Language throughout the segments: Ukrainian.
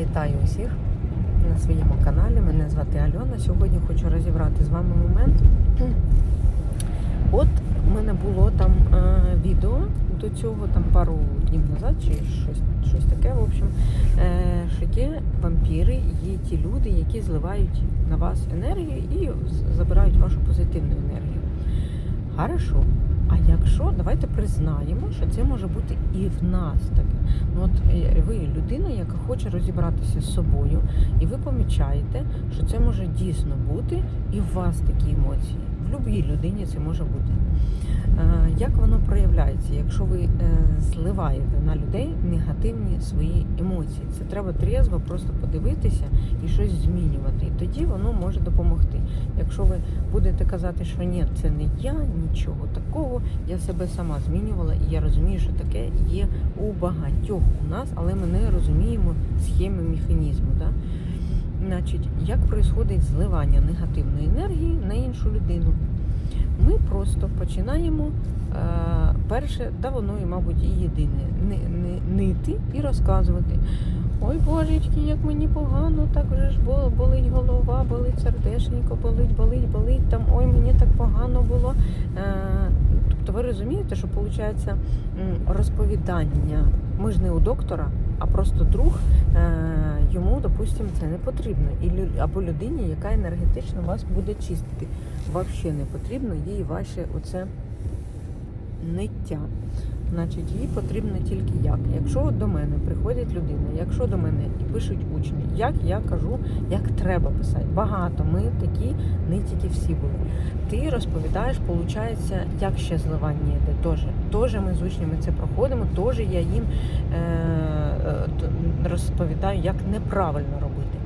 Вітаю усіх на своєму каналі. Мене звати Альона. Сьогодні хочу розібрати з вами момент. От в мене було там е, відео до цього, там пару днів назад, чи щось, щось таке, в общем, е, що є вампіри, є ті люди, які зливають на вас енергію і забирають вашу позитивну енергію. Хорошо. А якщо давайте признаємо, що це може бути і в нас таке. Ну от е, ви людина, яка хоче розібратися з собою, і ви помічаєте, що це може дійсно бути і в вас такі емоції. В будь-якій людині це може бути. Е, Як воно проявляється, якщо ви е, зливаєте на людей негативні свої емоції? Це треба трезво просто подивитися і щось змінювати. І тоді воно може допомогти. Якщо ви будете казати, що ні, це не я, нічого такого, я себе сама змінювала, і я розумію, що таке є у багатьох у нас, але ми не розуміємо схеми механізму. Да? Значить, як відбувається зливання негативної енергії на іншу людину? Просто починаємо е, перше, да воно і, мабуть, і єдине, ни, нити і розказувати. Ой, божечки, як мені погано, так вже ж бо- болить голова, болить сердечнико, болить, болить, болить там, ой, мені так погано було. Е, тобто ви розумієте, що виходить розповідання. Ми ж не у доктора, а просто друг, е, йому, допустимо, це не потрібно. Або людині, яка енергетично вас буде чистити. Взагалі не потрібно їй ваше оце ниття. Значить, їй потрібно тільки як. Якщо до мене приходять людина, якщо до мене і пишуть учні, як я кажу, як треба писати. Багато ми такі, не тільки всі були. Ти розповідаєш, виходить, як ще зливання йде. Теж. тоже ми з учнями це проходимо, теж я їм е, е, розповідаю, як неправильно робити.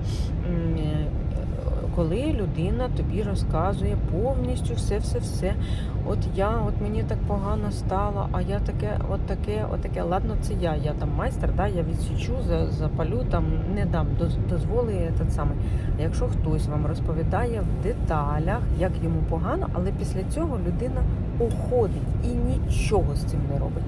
Коли людина тобі розказує повністю все-все-все. От я, от мені так погано стало, а я таке, от таке, от таке. Ладно, це я. Я там майстер, да, я відсічу, за- запалю, там не дам доз- дозволи этот самий. Якщо хтось вам розповідає в деталях, як йому погано, але після цього людина уходить і нічого з цим не робить.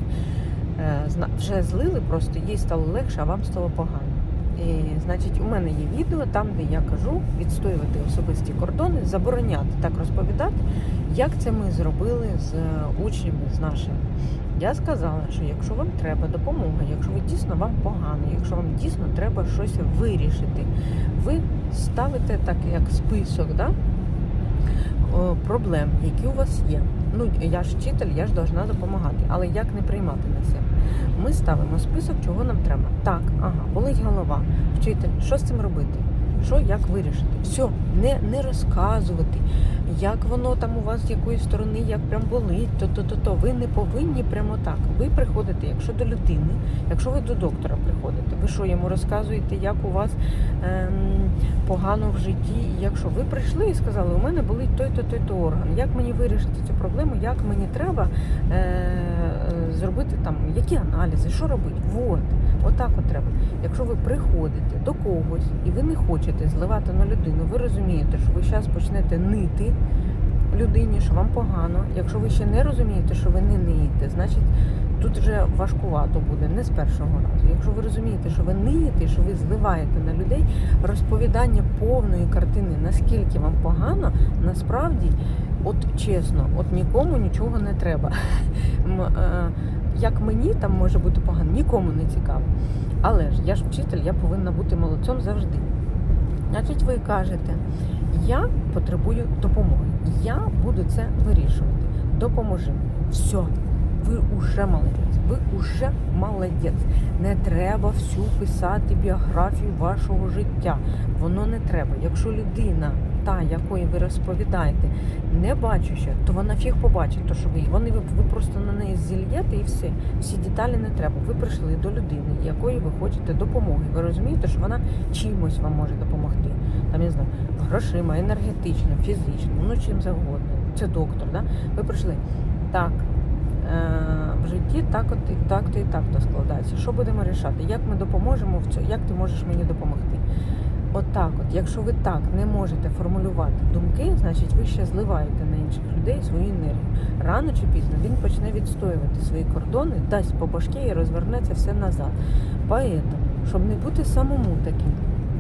Е, Вже злили, просто їй стало легше, а вам стало погано. І, значить, у мене є відео там, де я кажу відстоювати особисті кордони, забороняти так розповідати, як це ми зробили з е, учнями, з нашими. Я сказала, що якщо вам треба допомога, якщо ви дійсно вам погано, якщо вам дійсно треба щось вирішити, ви ставите так як список, да? проблем, які у вас є. Ну, я ж вчитель, я ж должна допомагати, але як не приймати на себе? Ми ставимо список, чого нам треба. Так, ага, болить голова. Вчитель, що з цим робити? Що, як вирішити? Все, не, не розказувати, як воно там у вас з якої сторони, як прям болить, то то то то. Ви не повинні прямо так. Ви приходите, якщо до людини, якщо ви до доктора приходите, ви що йому розказуєте, як у вас ем, погано в житті. Якщо ви прийшли і сказали, у мене болить той-то, той-то орган, як мені вирішити цю проблему, як мені треба е, зробити там, які аналізи, що робити? Вот. Отак от треба. Якщо ви приходите до когось і ви не хочете зливати на людину, ви розумієте, що ви зараз почнете нити людині, що вам погано. Якщо ви ще не розумієте, що ви не ниєте, значить тут вже важкувато буде, не з першого разу. Якщо ви розумієте, що ви ниєте, що ви зливаєте на людей, розповідання повної картини, наскільки вам погано, насправді, от чесно, от нікому нічого не треба. Е, Як мені там може бути погано, нікому не цікаво. Але ж я ж вчитель, я повинна бути молодцем завжди. Значить, ви кажете, я потребую допомоги. Я буду це вирішувати. Допоможи. Все, ви уже молодець. Ви уже молодець. Не треба всю писати біографію вашого життя. Воно не треба. Якщо людина, та якої ви розповідаєте, не бачуща, то вона фіг побачить, то що ви вони ви, просто на неї зільєте і все. Всі деталі не треба. Ви прийшли до людини, якої ви хочете допомоги. Ви розумієте, що вона чимось вам може допомогти. Там я знаю, грошима, енергетично, фізично, ну чим завгодно. Це доктор, да? Ви прийшли. Так, в житті так от і так то і так то складається. Що будемо рішати? Як ми допоможемо в цьому? Як ти можеш мені допомогти? Отак, от, якщо ви так не можете формулювати думки, значить ви ще зливаєте на інших людей свою енергію. Рано чи пізно він почне відстоювати свої кордони, дасть по башки і розвернеться все назад. Поэтому щоб не бути самому таким.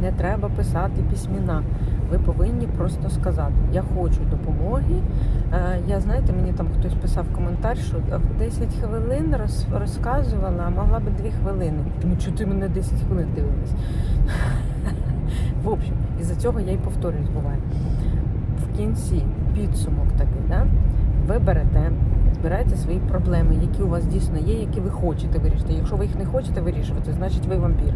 Не треба писати письміна. Ви повинні просто сказати: Я хочу допомоги. Е, Я знаєте, мені там хтось писав коментар, що в 10 хвилин роз, розказувала, а могла би 2 хвилини. Тому що ти мене 10 хвилин дивилась. В общем, із-за цього я й повторюсь буває. В кінці підсумок такий, да? ви берете, збираєте свої проблеми, які у вас дійсно є, які ви хочете вирішити. Якщо ви їх не хочете вирішувати, значить ви вампір.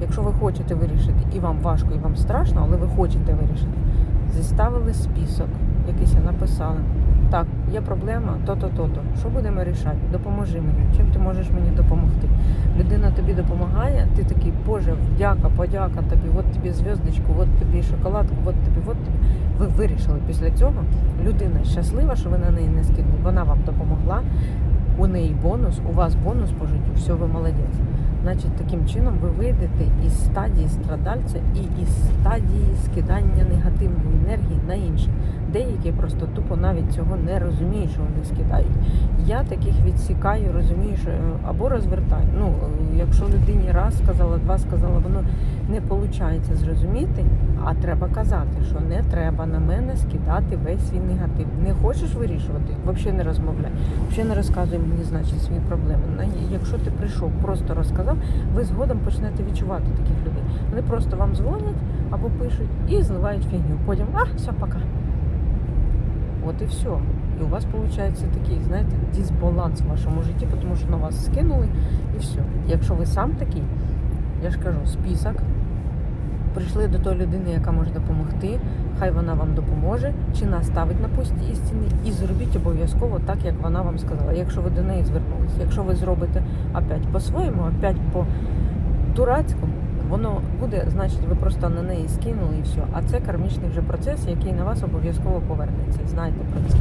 Якщо ви хочете вирішити, і вам важко, і вам страшно, але ви хочете вирішити, зіставили список, якийсь написали. Так, є проблема, то-то, то-то. Що будемо рішати? Допоможи мені. Чим ти можеш мені допомогти? Людина тобі допомагає, ти такий, Боже, вдяка, подяка тобі, от тобі зв'язочку, от тобі шоколадку, от тобі, от тобі. Ви вирішили після цього. Людина щаслива, що ви на неї не скинули. Вона вам допомогла. У неї бонус, у вас бонус по життю, все, ви молодець. Значить, таким чином ви вийдете із стадії страдальця і із стадії скидання негативної енергії на інших. Деякі просто тупо навіть цього не розуміють, що вони скидають. Я таких відсікаю, розумію, що е, або розвертаю. Ну, е, якщо людині раз сказала, два сказала, воно не виходить зрозуміти, а треба казати, що не треба на мене скидати весь свій негатив. Не хочеш вирішувати, взагалі не розмовляй, взагалі не розказуй мені, значить, свої проблеми. Якщо ти прийшов, просто розказав, ви згодом почнете відчувати таких людей. Вони просто вам дзвонять або пишуть і зливають фігню. Потім, а, все, пока. От і все. І у вас виходить такий, знаєте, дисбаланс в вашому житті, тому що на вас скинули і все. Якщо ви сам такий, я ж кажу, список. Прийшли до тої людини, яка може допомогти, хай вона вам допоможе, чи наставить на пусті істини, і зробіть обов'язково так, як вона вам сказала. Якщо ви до неї звернулися, якщо ви зробите опять по-своєму, опять по дурацькому, воно буде, значить, ви просто на неї скинули і все. А це кармічний вже процес, який на вас обов'язково повернеться. Знайте про це.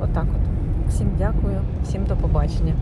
Отак от. Всім дякую, всім до побачення.